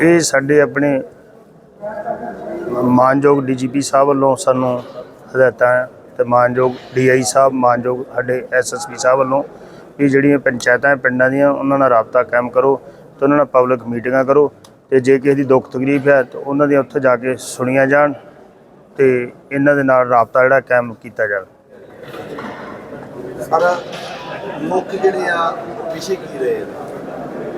ਇਹ ਸਾਡੇ ਆਪਣੇ ਮਾਨਯੋਗ ਡੀਜੀਪੀ ਸਾਹਿਬ ਵੱਲੋਂ ਸਾਨੂੰ ਹਦਾਇਤਾਂ ਹੈ ਤੇ ਮਾਨਯੋਗ ਡੀਆਈ ਸਾਹਿਬ ਮਾਨਯੋਗ ਸਾਡੇ ਐਸਐਸਪੀ ਸਾਹਿਬ ਵੱਲੋਂ ਵੀ ਜਿਹੜੀਆਂ ਪੰਚਾਇਤਾਂ ਪਿੰਡਾਂ ਦੀਆਂ ਉਹਨਾਂ ਨਾਲ ਰਾਬਤਾ ਕਾਇਮ ਕਰੋ ਤੇ ਉਹਨਾਂ ਨਾਲ ਪਬਲਿਕ ਮੀਟਿੰਗਾਂ ਕਰੋ ਤੇ ਜੇ ਕਿਸੇ ਦੀ ਦੁੱਖ ਤਕਲੀਫ ਹੈ ਤਾਂ ਉਹਨਾਂ ਦੀਆਂ ਉੱਥੇ ਜਾ ਕੇ ਸੁਣੀਆਂ ਜਾਣ ਤੇ ਇਹਨਾਂ ਦੇ ਨਾਲ ਰਾਬਤਾ ਜਿਹੜਾ ਕਾਇਮ ਕੀਤਾ ਜਾਵੇ। ਮੁੱਖ ਜਿਹੜੇ ਆ ਵਿਸ਼ੇ ਕੀ ਰਹੇ ਆ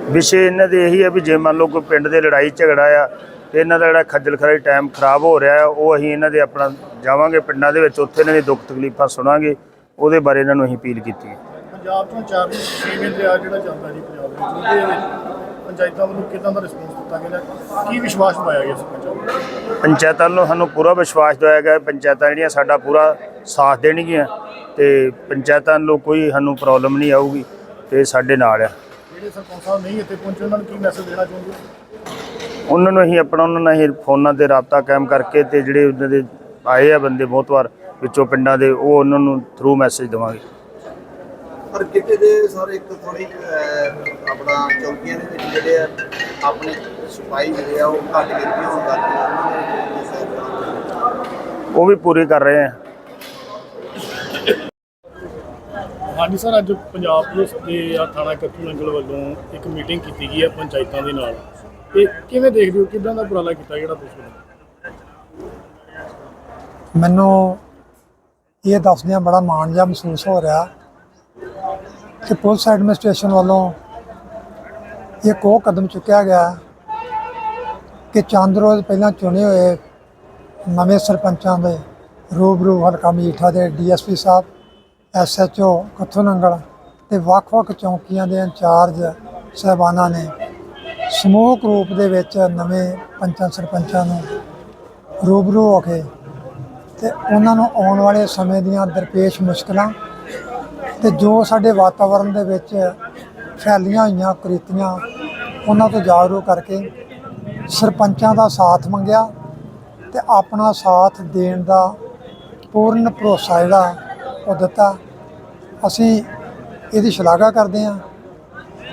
ਵਿਸ਼ੇ ਇਹਨਾਂ ਦੇ ਇਹੀ ਹੈ ਵੀ ਜੇ ਮੰਨ ਲਓ ਕੋਈ ਪਿੰਡ ਦੇ ਲੜਾਈ ਝਗੜਾ ਆ ਤੇ ਇਹਨਾਂ ਦਾ ਜਿਹੜਾ ਖੱਜਲ ਖਰਾਈ ਟਾਈਮ ਖਰਾਬ ਹੋ ਰਿਹਾ ਆ ਉਹ ਅਸੀਂ ਇਹਨਾਂ ਦੇ ਆਪਣਾ ਜਾਵਾਂਗੇ ਪਿੰਡਾਂ ਦੇ ਵਿੱਚ ਉੱਥੇ ਇਹਨਾਂ ਦੀ ਦੁੱਖ ਤਕਲੀਫਾਂ ਸੁਣਾਂਗੇ ਉਹਦੇ ਬਾਰੇ ਇਹਨਾਂ ਨੂੰ ਅਸੀਂ ਅਪੀਲ ਕੀਤੀ ਹੈ ਪੰਜਾਬ ਤੋਂ ਚਾਰ ਛੇਵੇਂ ਦਰਿਆ ਜਿਹੜਾ ਚੱਲਦਾ ਜੀ ਪੰਜਾਬ ਦੇ ਵਿੱਚ ਪੰਚਾਇਤਾਂ ਵੱਲੋਂ ਕਿਦਾਂ ਦਾ ਰਿਸਪੌਂਸ ਦਿੱਤਾ ਗਿਆ ਕੀ ਵਿਸ਼ਵਾਸ ਦਿਵਾਇਆ ਗਿਆ ਪੰਚਾਇਤਾਂ ਨੂੰ ਸਾਨੂੰ ਪੂਰਾ ਵਿਸ਼ਵਾਸ ਦਿਵਾਇਆ ਗਿਆ ਹੈ। ਪੰਚਾਇਤਾਂ ਜਿਹੜੀਆਂ ਸਾਡਾ ਪੂਰਾ ਸਾਥ ਦੇਣਗੀਆਂ ਤੇ ਪੰਚਾਇਤਾਂ ਨੂੰ ਕੋਈ ਸਾਨੂੰ ਪ੍ਰੋਬਲਮ ਨਹੀਂ ਆਊਗੀ ਤੇ ਸਾਡੇ ਨਾਲ ਆ। ਜਿਹੜੇ ਸਰਪੰਚ ਸਾਹਿਬ ਨਹੀਂ ਇੱਥੇ ਪਹੁੰਚੇ ਉਹਨਾਂ ਨੂੰ ਕੀ ਮੈਸੇਜ ਦੇਣਾ ਚਾਹੁੰਦੇ ਹੋ ਉਹਨਾਂ ਨੂੰ ਅਸੀਂ ਆਪਣਾ ਉਹਨਾਂ ਨਾਲ ਹੀ ਫੋਨਾਂ ਤੇ ਰਾਬਤਾ ਕਾਇਮ ਕਰਕੇ ਤੇ ਜਿਹੜੇ ਉਹਨਾਂ ਦੇ ਆਏ ਆ ਬੰਦੇ ਬਹੁਤ ਵਾਰ ਵਿੱਚੋਂ ਪਿੰਡਾਂ ਦੇ ਉਹ ਉਹਨਾਂ ਨੂੰ ਥਰੂ ਮੈਸੇਜ ਦੇਵਾਂਗੇ। ਪਰ ਕਿਤੇ ਦੇ ਸਾਰੇ ਇੱਕ ਥੋੜੀ ਆਪਣਾ ਚੌਕੀਆਂ ਦੇ ਵਿੱਚ ਜਿਹੜੇ ਆ ਆਪਣੇ ਸਿਪਾਹੀ ਜਿਹੜੇ ਆ ਉਹ ਘੱਟ ਗਿਣਤੀ ਹੋਣ ਕਰਕੇ ਉਹ ਵੀ ਪੂਰੇ ਕਰ ਰਹੇ ਆ। ਹਾਂਜੀ ਸਰ, ਅੱਜ ਪੰਜਾਬ ਪੁਲਿਸ ਦੇ ਥਾਣਾ ਕੱਤੂ ਨੰਗਲ ਵੱਲੋਂ ਇੱਕ ਮੀਟਿੰਗ ਕੀਤੀ ਗਈ ਹੈ ਪੰਚਾਇਤਾਂ ਦੇ ਨਾਲ। ਇਹ ਕਿਵੇਂ ਦੇਖਦੇ ਹੋ, ਕਿਦਾਂ ਦਾ ਉਪਰਾਲਾ ਕੀਤਾ ਜਿਹੜਾ ਪੁਲਿਸ ਮੈਨੂੰ ਇਹ ਦੱਸਦਿਆਂ ਬੜਾ ਮਾਣ ਜਿਹਾ ਮਹਿਸੂਸ ਹੋ ਰਿਹਾ ਕਿ ਪੁਲਿਸ ਐਡਮਿਨਿਸਟ੍ਰੇਸ਼ਨ ਵੱਲੋਂ ਇਹ ਉਹ ਕਦਮ ਚੁੱਕਿਆ ਗਿਆ ਕਿ ਚੰਦ ਰੋਜ਼ ਪਹਿਲਾਂ ਚੁਣੇ ਹੋਏ ਨਵੇਂ ਸਰਪੰਚਾਂ ਦੇ ਰੂਬਰੂ ਹਲਕਾ ਮੀਠਾ ਦੇ ਡੀਐਸਪੀ ਸਾਹਿਬ ਐਸਐਚਓ ਕੱਥੂ ਨੰਗਲ ਤੇ ਵੱਖ-ਵੱਖ ਚੌਂਕੀਆਂ ਦੇ ਇੰਚਾਰਜ ਸਹਿਬਾਨਾਂ ਨੇ ਸਮੂਹਕ ਰੂਪ ਦੇ ਵਿੱਚ ਨਵੇਂ ਪੰਚਾਂ ਸਰਪੰਚਾਂ ਨੂੰ ਰੂਬਰੂ ਹੋ ਕੇ ਤੇ ਉਹਨਾਂ ਨੂੰ ਆਉਣ ਵਾਲੇ ਸਮੇਂ ਦੀਆਂ ਦਰਪੇਸ਼ ਮੁਸ਼ਕਲਾਂ ਤੇ ਜੋ ਸਾਡੇ ਵਾਤਾਵਰਣ ਦੇ ਵਿੱਚ ਫੈਲੀਆਂ ਹੋਈਆਂ, ਕੁਰੀਤੀਆਂ, ਉਹਨਾਂ ਤੋਂ ਜਾਗਰੂਕ ਕਰਕੇ ਸਰਪੰਚਾਂ ਦਾ ਸਾਥ ਮੰਗਿਆ ਤੇ ਆਪਣਾ ਸਾਥ ਦੇਣ ਦਾ ਪੂਰਨ ਭਰੋਸਾ ਜਿਹੜਾ ਉਹ ਦਿੱਤਾ। ਅਸੀਂ ਇਹਦੀ ਸ਼ਲਾਘਾ ਕਰਦੇ ਹਾਂ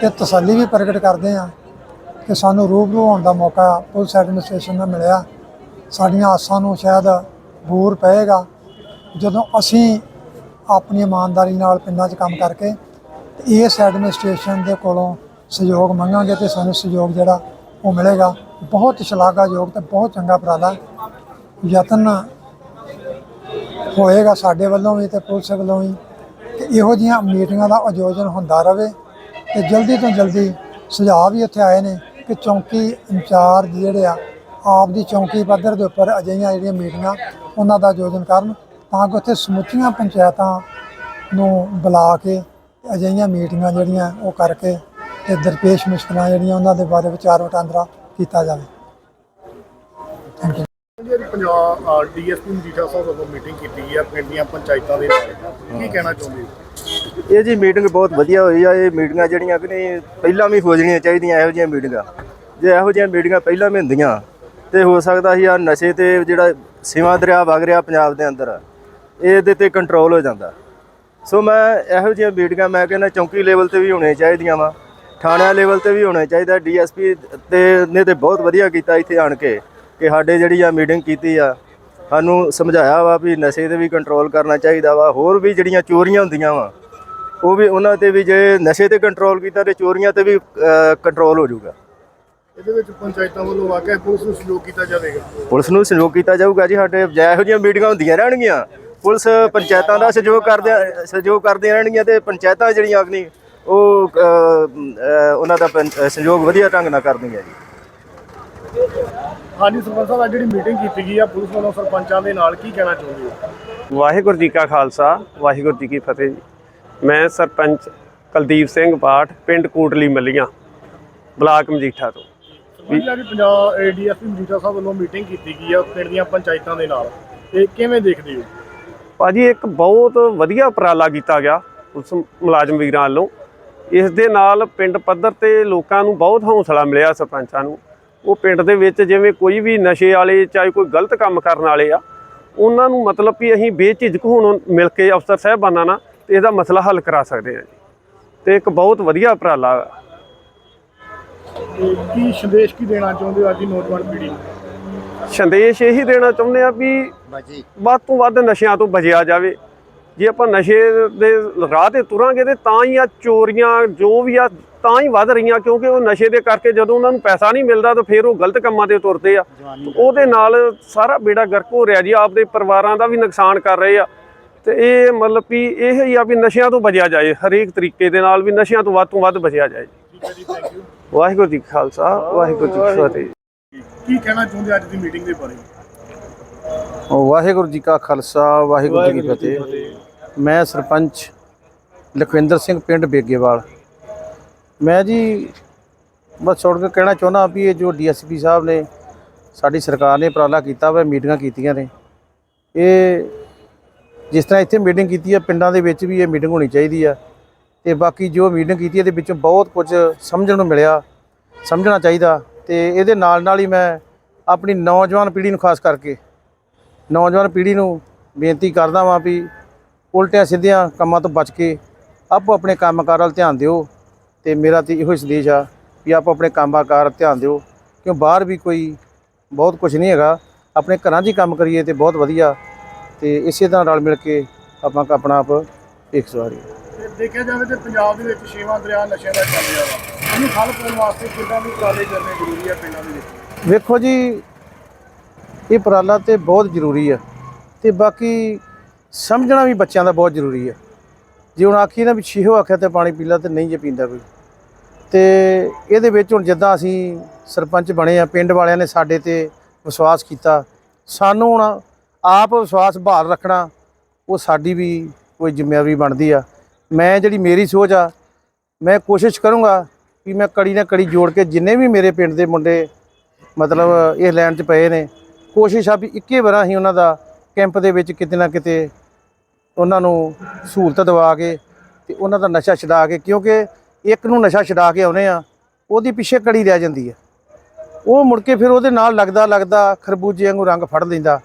ਤੇ ਤਸੱਲੀ ਵੀ ਪ੍ਰਗਟ ਕਰਦੇ ਹਾਂ ਕਿ ਸਾਨੂੰ ਰੂਬਰੂ ਹੋਣ ਦਾ ਮੌਕਾ ਪੁਲਿਸ ਐਡਮਿਨਿਸਟ੍ਰੇਸ਼ਨ ਨਾਲ ਮਿਲਿਆ। ਸਾਡੀਆਂ ਆਸਾਂ ਨੂੰ ਸ਼ਾਇਦ ਬੂਰ ਪਏਗਾ। ਜਦੋਂ ਅਸੀਂ ਆਪਣੀ ਇਮਾਨਦਾਰੀ ਨਾਲ ਪਿੰਡਾਂ 'ਚ ਕੰਮ ਕਰਕੇ ਇਸ ਐਡਮਿਨਿਸਟ੍ਰੇਸ਼ਨ ਦੇ ਕੋਲੋਂ ਸਹਿਯੋਗ ਮੰਗਾਂਗੇ ਤੇ ਸਾਨੂੰ ਸਹਿਯੋਗ ਜਿਹੜਾ ਉਹ ਮਿਲੇਗਾ। ਬਹੁਤ ਸ਼ਲਾਘਾਯੋਗ ਤੇ ਬਹੁਤ ਚੰਗਾ ਉਪਰਾਲਾ। ਯਤਨ ਹੋਏਗਾ ਸਾਡੇ ਵੱਲੋਂ ਵੀ ਤੇ ਪੁਲਿਸ ਵੱਲੋਂ ਵੀ। ਕਿ ਇਹੋ ਜਿਹੀਆਂ ਮੀਟਿੰਗਾਂ ਦਾ ਆਯੋਜਨ ਹੁੰਦਾ ਰਹੇ ਤੇ ਜਲਦੀ ਤੋਂ ਜਲਦੀ ਸੁਝਾਅ ਵੀ ਇੱਥੇ ਆਏ ਨੇ ਕਿ ਚੌਂਕੀ ਇੰਚਾਰਜ ਜਿਹੜੇ ਆ, ਆਪ ਦੀ ਚੌਂਕੀ ਪੱਧਰ ਦੇ ਉੱਪਰ ਅਜਿਹੀਆਂ ਜਿਹੜੀਆਂ ਮੀਟਿੰਗਾਂ ਉਹਨਾਂ ਦਾ ਆਯੋਜਨ ਕਰਨ ਤਾਂ ਕਿ ਉੱਥੇ ਸਮੁੱਚੀਆਂ ਪੰਚਾਇਤਾਂ ਨੂੰ ਬੁਲਾ ਕੇ ਅਜਿਹੀਆਂ ਮੀਟਿੰਗਾਂ ਜਿਹੜੀਆਂ ਉਹ ਕਰਕੇ ਤੇ ਦਰਪੇਸ਼ ਮੁਸ਼ਕਲਾਂ ਜਿਹੜੀਆਂ ਉਹਨਾਂ ਦੇ ਬਾਰੇ ਵਿਚਾਰ ਵਟਾਂਦਰਾ ਕੀਤਾ ਜਾਵੇ। Thank you Punjab DSP Majitha sahib ਵੱਲੋਂ ਮੀਟਿੰਗ ਕੀਤੀ ਹੈ ਪਿੰਡ ਦੀਆਂ ਪੰਚਾਇਤਾਂ ਦੇ ਨਾਲ। ਕੀ ਕਹਿਣਾ ਚਾਹੁੰਦੇ ਹੋ? ਇਹ ਜੀ ਮੀਟਿੰਗ ਬਹੁਤ ਵਧੀਆ ਹੋਈ ਆ। ਇਹ ਮੀਟਿੰਗਾਂ ਜਿਹੜੀਆਂ ਕਿ ਨਹੀਂ ਪਹਿਲਾਂ ਵੀ ਹੋ ਜਾਣੀਆਂ ਚਾਹੀਦੀਆਂ ਇਹੋ ਜਿਹੀਆਂ ਮੀਟਿੰਗਾਂ ਜੇ ਇਹੋ ਜਿਹੀਆਂ ਮੀਟਿੰਗਾਂ ਪਹਿਲਾਂ ਵੀ ਹੁੰਦੀਆਂ ਤੇ ਹੋ ਸਕਦਾ ਸੀ ਆ ਨਸ਼ੇ ਤੇ ਜਿਹੜਾ ਸਿਵਾ ਦਰਿਆ ਵਗ ਰਿਹਾ ਪੰਜਾਬ ਦੇ ਅੰਦਰ ਇਹਦੇ ਤੇ ਕੰਟਰੋਲ ਹੋ ਜਾਂਦਾ। ਸੋ ਮੈਂ ਇਹੋ ਜਿਹੀਆਂ ਮੀਟਿੰਗਾਂ ਮੈਂ ਕਹਿੰਦਾ ਚੌਂਕੀ ਲੈਵਲ ਤੇ ਵੀ ਹੋਣੀਆਂ ਚਾਹੀਦੀਆਂ ਵਾ। ਥਾਣਿਆਂ ਲੈਵਲ ਤੇ ਵੀ ਹੋਣਾ ਚਾਹੀਦਾ। ਡੀਐਸਪੀ ਤੇ ਨੇ ਤੇ ਬਹੁਤ ਵਧੀਆ ਕੀਤਾ ਇੱਥੇ ਆਣ ਕੇ। ਕਿ ਸਾਡੇ ਜਿਹੜੀ ਆ ਮੀਟਿੰਗ ਕੀਤੀ ਆ ਸਾਨੂੰ ਸਮਝਾਇਆ ਵਾ ਵੀ ਨਸ਼ੇ ਤੇ ਵੀ ਕੰਟਰੋਲ ਕਰਨਾ ਚਾਹੀਦਾ ਵਾ ਹੋਰ ਵੀ ਜਿਹੜੀਆਂ ਚੋਰੀਆਂ ਹੁੰਦੀਆਂ ਵਾ ਉਹ ਵੀ ਉਹਨਾਂ ਤੇ ਵੀ ਜੇ ਨਸ਼ੇ ਤੇ ਕੰਟਰੋਲ ਕੀਤਾ ਤੇ ਚੋਰੀਆਂ ਤੇ ਵੀ ਕੰਟਰੋਲ ਹੋ ਜਾਊਗਾ। ਇਹਦੇ ਵਿੱਚ ਪੰਚਾਇਤਾਂ ਵੱਲੋਂ ਵਾਕਿਆ ਪੁਲਿਸ ਨੂੰ ਸਹਿਯੋਗ ਕੀਤਾ ਜਾਵੇਗਾ। ਪੁਲਿਸ ਨੂੰ ਸਹਿਯੋਗ ਕੀਤਾ ਜਾਊਗਾ ਜੀ ਸਾਡੇ ਜੈ ਇਹੋ ਜਿਹੀਆਂ ਮੀਟਿੰਗਾਂ ਹੁੰਦੀਆਂ ਰਹਿਣਗੀਆਂ ਪੁਲਿਸ ਪੰਚਾਇਤਾਂ ਦਾ ਸਹਿਯੋਗ ਕਰਦੇ ਸਹਿਯੋਗ ਕਰਦੀਆਂ ਰਹਿਣਗੀਆਂ ਤੇ ਪੰਚਾਇਤਾਂ ਜਿਹੜੀਆਂ ਅਗਨੀ ਉਹ ਉਹਨਾਂ ਦਾ ਸਹਿਯੋਗ ਵਧੀਆ ਢੰਗ ਨਾਲ ਕਰਦੀਆਂ ਜੀ। ਹਾਂਜੀ ਸਰਪੰਚ ਸਾਹਿਬ ਅੱਜ ਜਿਹੜੀ ਮੀਟਿੰਗ ਕੀਤੀ ਗਈ ਆ ਪੁਲਿਸ ਵੱਲੋਂ ਸਰਪੰਚਾਂ ਦੇ ਨਾਲ ਕੀ ਕਹਿਣਾ ਚਾਹੁੰਦੇ ਹੋ? ਵਾਹਿਗੁਰੂ ਜੀ ਕਾ ਖਾਲਸਾ ਵਾਹਿਗੁਰੂ ਜੀ ਕੀ ਫਤਿਹ ਮੈਂ ਸਰਪੰਚ ਕੁਲਦੀਪ ਸਿੰਘ ਬਾਠ ਪਿੰਡ ਕੋਟਲੀ ਮੱਲੀਆਂ ਬਲਾਕ ਮਜੀਠਾ ਤੋਂ। ਸਰਪੰਚ ਅੱਜ ਪੰਜਾਬ ਡੀਐਸਪੀ ਮਜੀਠਾ ਸਾਹਿਬ ਵੱਲੋਂ ਮੀਟਿੰਗ ਕੀਤੀ ਗਈ ਆ ਪਿੰਡ ਦੀਆਂ ਪੰਚਾਇਤਾਂ ਦੇ ਨਾਲ। ਇਹ ਕਿਵੇਂ ਦੇਖਦੇ ਹੋ? ਭਾਜੀ ਇੱਕ ਬਹੁਤ ਵਧੀਆ ਉਪਰਾਲਾ ਕੀਤਾ ਗਿਆ ਉਸ ਮੁਲਾਜ਼ਮ ਵੀਰਾਂ ਵੱਲੋਂ। ਇਸ ਦੇ ਨਾਲ ਪਿੰਡ ਪੱਧਰ ਤੇ ਲੋਕਾਂ ਨੂੰ ਬਹੁਤ ਹੌਸਲਾ ਮਿਲਿਆ ਸਰਪੰਚਾਂ ਨੂੰ। ਉਹ ਪਿੰਡ ਦੇ ਵਿੱਚ ਜਿਵੇਂ ਕੋਈ ਵੀ ਨਸ਼ੇ ਵਾਲੇ ਚਾਹੇ ਕੋਈ ਗਲਤ ਕੰਮ ਕਰਨ ਵਾਲੇ ਆ ਉਹਨਾਂ ਨੂੰ ਮਤਲਬ ਵੀ ਅਸੀਂ ਬੇਝਿਜਕ ਹੁਣ ਮਿਲ ਕੇ ਅਫਸਰ ਸਾਹਿਬਾਨਾਂ ਨਾਲ ਤੇ ਇਹਦਾ ਮਸਲਾ ਹੱਲ ਕਰਾ ਸਕਦੇ ਹਾਂ ਜੀ। ਤੇ ਇੱਕ ਬਹੁਤ ਵਧੀਆ ਉਪਰਾਲਾ ਕੀ ਸੰਦੇਸ਼ ਕੀ ਦੇਣਾ ਚਾਹੁੰਦੇ ਹੋ ਅੱਜ ਦੀ ਨੌਜਵਾਨ ਪੀੜ੍ਹੀ ਨੂੰ? ਸੰਦੇਸ਼ ਇਹੀ ਦੇਣਾ ਚਾਹੁੰਦੇ ਆ ਵੀ ਵੱਧ ਤੋਂ ਵੱਧ ਨਸ਼ਿਆਂ ਤੋਂ ਬਚਿਆ ਜਾਵੇ। ਜੇ ਆਪਾਂ ਨਸ਼ੇ ਦੇ ਰਾਹ ਤੇ ਤੁਰਾਂਗੇ ਤੇ ਤਾਂ ਹੀ ਆ ਚੋਰੀਆਂ ਜੋ ਵੀ ਆ ਤਾਂ ਹੀ ਵੱਧ ਰਹੀਆਂ ਕਿਉਂਕਿ ਉਹ ਨਸ਼ੇ ਦੇ ਕਰਕੇ ਜਦੋਂ ਉਹਨਾਂ ਨੂੰ ਪੈਸਾ ਨਹੀਂ ਮਿਲਦਾ ਤਾਂ ਫਿਰ ਉਹ ਗਲਤ ਕੰਮਾਂ ਤੇ ਤੁਰਦੇ ਆ। ਉਹਦੇ ਨਾਲ ਸਾਰਾ ਬੇੜਾ ਗਰਕ ਹੋ ਰਿਹਾ ਜੀ ਆਪਦੇ ਪਰਿਵਾਰਾਂ ਦਾ ਵੀ ਨੁਕਸਾਨ ਕਰ ਰਹੇ ਆ। ਤੇ ਇਹ ਮਤਲਬ ਵੀ ਇਹ ਹੀ ਆ ਵੀ ਨਸ਼ਿਆਂ ਤੋਂ ਬਚਿਆ ਜਾਏ ਹਰੇਕ ਤਰੀਕੇ ਦੇ ਨਾਲ ਵੀ ਨਸ਼ਿਆਂ ਤੋਂ ਵੱਧ ਤੋਂ ਵੱਧ ਬਚਿਆ ਜਾਏ। ਠੀਕ ਹੈ ਜੀ ਥੈਂਕ ਯੂ ਵਾਹਿਗੁਰੂ ਜੀ ਖਾਲਸਾ ਵਾਹਿਗੁਰੂ ਜੀ ਕੀ ਫਤਿਹ। ਕੀ ਕਹਿਣਾ ਚਾਹੁੰਦੇ ਅੱਜ ਦੀ ਮੀਟਿੰਗ ਦੇ ਬਾਰੇ? ਵਾਹਿਗੁਰੂ ਜੀ ਕਾ ਖਾਲਸਾ ਵਾਹਿਗੁਰੂ ਜੀ ਕੀ ਫਤਿਹ। ਮੈਂ ਸਰਪੰਚ ਲਖਵਿੰਦਰ ਸਿੰਘ ਪਿੰਡ ਬੇਗੇਵਾਲ। ਮੈਂ ਜੀ ਬਸ ਛੋੜ ਕੇ ਕਹਿਣਾ ਚਾਹੁੰਦਾ ਵੀ ਇਹ ਜੋ ਡੀਐਸਪੀ ਸਾਹਿਬ ਨੇ ਸਾਡੀ ਸਰਕਾਰ ਨੇ ਉਪਰਾਲਾ ਕੀਤਾ ਵਾ, ਮੀਟਿੰਗਾਂ ਕੀਤੀਆਂ ਨੇ, ਇਹ ਜਿਸ ਤਰ੍ਹਾਂ ਇੱਥੇ ਮੀਟਿੰਗ ਕੀਤੀ ਹੈ ਪਿੰਡਾਂ ਦੇ ਵਿੱਚ ਵੀ ਇਹ ਮੀਟਿੰਗ ਹੋਣੀ ਚਾਹੀਦੀ ਆ ਤੇ ਬਾਕੀ ਜੋ ਮੀਟਿੰਗ ਕੀਤੀ ਇਹਦੇ ਵਿੱਚੋਂ ਬਹੁਤ ਕੁਝ ਸਮਝਣ ਨੂੰ ਮਿਲਿਆ, ਸਮਝਣਾ ਚਾਹੀਦਾ ਤੇ ਇਹਦੇ ਨਾਲ ਨਾਲ ਹੀ ਮੈਂ ਆਪਣੀ ਨੌਜਵਾਨ ਪੀੜ੍ਹੀ ਨੂੰ ਖਾਸ ਕਰਕੇ ਨੌਜਵਾਨ ਪੀੜ੍ਹੀ ਨੂੰ ਬੇਨਤੀ ਕਰਦਾ ਵਾਂ ਵੀ ਉਲਟਿਆਂ ਸਿੱਧਿਆਂ ਕੰਮਾਂ ਤੋਂ ਬਚ ਕੇ ਆਪੋ ਆਪਣੇ ਕੰਮਕਾਰ ਵੱਲ ਧਿਆਨ ਦਿਓ। ਤੇ ਮੇਰਾ ਤੇ ਇਹੋ ਹੀ ਸੰਦੇਸ਼ ਆ ਵੀ ਆਪੋ ਆਪਣੇ ਕੰਮਕਾਰ ਧਿਆਨ ਦਿਓ ਕਿਉਂ ਬਾਹਰ ਵੀ ਕੋਈ ਬਹੁਤ ਕੁਝ ਨਹੀਂ ਹੈਗਾ ਆਪਣੇ ਘਰਾਂ 'ਚ ਹੀ ਕੰਮ ਕਰੀਏ ਤੇ ਬਹੁਤ ਵਧੀਆ ਤੇ ਇਸੇ ਤਰ੍ਹਾਂ ਰਲ ਮਿਲ ਕੇ ਆਪਾਂ ਆਪਣਾ ਆਪ ਇੱਕ ਸਵਾਰੀਏ ਤੇ ਦੇਖਿਆ ਜਾਵੇ ਤੇ ਪੰਜਾਬ ਦੇ ਵਿੱਚ ਛੇਵਾਂ ਦਰਿਆ ਨਸ਼ਿਆਂ ਦਾ ਚੱਲ ਰਿਹਾ ਵਾ। ਇਹਨੂੰ ਹੱਲ ਪਾਉਣ ਵਾਸਤੇ ਕਿੱਦਾਂ ਦੀ ਉਪਰਾਲੇ ਕਰਨੇ ਜ਼ਰੂਰੀ ਆ ਪਿੰਡਾਂ ਦੇ ਵਿੱਚ? ਵੇਖੋ ਜੀ ਇਹ ਉਪਰਾਲਾ ਤੇ ਬਹੁਤ ਜ਼ਰੂਰੀ ਆ ਤੇ ਬਾਕੀ ਸਮਝਣਾ ਵੀ ਬੱਚਿਆਂ ਦਾ ਬਹੁਤ ਜ਼ਰੂਰੀ ਆ। ਜੇ ਹੁਣ ਆਖੀ ਨਾ ਵੀ ਛੀਹੋ ਆਖਿਆ ਤੇ ਪਾਣੀ ਪੀ ਲਾ ਤੇ ਨਹੀਂ ਜੇ ਪੀਂਦਾ ਕੋਈ। ਤੇ ਇਹਦੇ ਵਿੱਚ ਹੁਣ ਜਿੱਦਾਂ ਅਸੀਂ ਸਰਪੰਚ ਬਣੇ ਆ, ਪਿੰਡ ਵਾਲਿਆਂ ਨੇ ਸਾਡੇ ਤੇ ਵਿਸ਼ਵਾਸ ਕੀਤਾ। ਸਾਨੂੰ ਹੁਣ ਆਪ ਵਿਸ਼ਵਾਸ ਬਹਾਲ ਰੱਖਣਾ, ਉਹ ਸਾਡੀ ਵੀ ਕੋਈ ਜ਼ਿੰਮੇਵਾਰੀ ਬਣਦੀ ਆ। ਮੈਂ ਜਿਹੜੀ ਮੇਰੀ ਸੋਚ ਆ, ਮੈਂ ਕੋਸ਼ਿਸ਼ ਕਰੂੰਗਾ ਵੀ ਮੈਂ ਕੜੀ ਨਾਲ ਕੜੀ ਜੋੜ ਕੇ ਜਿੰਨੇ ਵੀ ਮੇਰੇ ਪਿੰਡ ਦੇ ਮੁੰਡੇ ਮਤਲਬ ਇਹ ਲਾਈਨ 'ਚ ਪਏ ਨੇ, ਕੋਸ਼ਿਸ਼ ਆ ਵੀ ਇੱਕੇ ਵਾਰਾਂ ਹੀ ਉਹਨਾਂ ਦਾ ਕੈਂਪ ਦੇ ਵਿੱਚ ਕਿਤੇ ਨਾ ਕਿਤੇ ਉਹਨਾਂ ਨੂੰ ਸਹੂਲਤ ਦਿਵਾ ਕੇ ਤੇ ਉਹਨਾਂ ਦਾ ਨਸ਼ਾ ਛਡਾ ਕੇ, ਕਿਉਂਕਿ ਇੱਕ ਨੂੰ ਨਸ਼ਾ ਛਡਾ ਕੇ ਆਉਨੇ ਆ, ਉਹਦੀ ਪਿੱਛੇ ਕੜੀ ਰਹਿ ਜਾਂਦੀ ਹੈ ਉਹ ਮੁੜ ਕੇ ਫਿਰ ਉਹਦੇ ਨਾਲ ਲੱਗਦਾ ਲੱਗਦਾ ਖਰਬੂਜੇ ਵਾਂਗੂ ਰੰਗ ਫੜ ਲੈਂਦਾ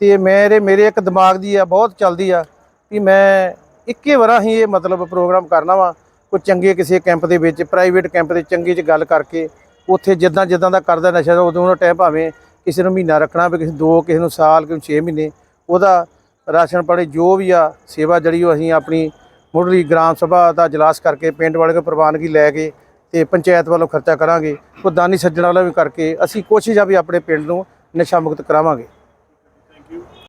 ਤੇ ਮੇਰੇ ਮੇਰੇ ਇੱਕ ਦਿਮਾਗ ਦੀ ਆ, ਬਹੁਤ ਚੱਲਦੀ ਆ ਵੀ ਮੈਂ ਇੱਕੇ ਵਾਰਾਂ ਹੀ ਇਹ ਮਤਲਬ ਪ੍ਰੋਗਰਾਮ ਕਰਨਾ ਵਾ, ਕੋਈ ਚੰਗੇ ਕਿਸੇ ਕੈਂਪ ਦੇ ਵਿੱਚ, ਪ੍ਰਾਈਵੇਟ ਕੈਂਪ ਦੇ ਚੰਗੇ 'ਚ ਗੱਲ ਕਰਕੇ, ਉੱਥੇ ਜਿੱਦਾਂ ਜਿੱਦਾਂ ਦਾ ਕਰਦਾ ਨਸ਼ਾ ਦਾ ਉਦੋਂ ਦਾ ਟਾਈਮ ਭਾਵੇਂ ਕਿਸੇ ਨੂੰ ਮਹੀਨਾ ਰੱਖਣਾ, ਵੀ ਕਿਸੇ ਦੋ, ਕਿਸੇ ਨੂੰ ਸਾਲ, ਕਿਸੇ ਨੂੰ 6 ਮਹੀਨੇ, ਉਹਦਾ ਰਾਸ਼ਨ ਪਾਣੀ ਜੋ ਵੀ ਆ, ਸੇਵਾ ਜਿਹੜੀ ਉਹ ਅਸੀਂ ਆਪਣੀ ਮੁੱਢਲੀ ਗ੍ਰਾਮ ਸਭਾ ਦਾ ਇਜਲਾਸ ਕਰਕੇ ਪਿੰਡ ਵਾਲੇ ਕੋਲ ਪ੍ਰਵਾਨਗੀ ਲੈ ਕੇ ਤੇ ਪੰਚਾਇਤ ਵੱਲੋਂ ਖਰਚਾ ਕਰਾਂਗੇ, ਉਹ ਦਾਨੀ ਸੱਜਣ ਵਾਲਾ ਵੀ ਕਰਕੇ ਅਸੀਂ ਕੋਸ਼ਿਸ਼ ਆ ਵੀ ਆਪਣੇ ਪਿੰਡ ਨੂੰ ਨਸ਼ਾ ਮੁਕਤ ਕਰਾਵਾਂਗੇ।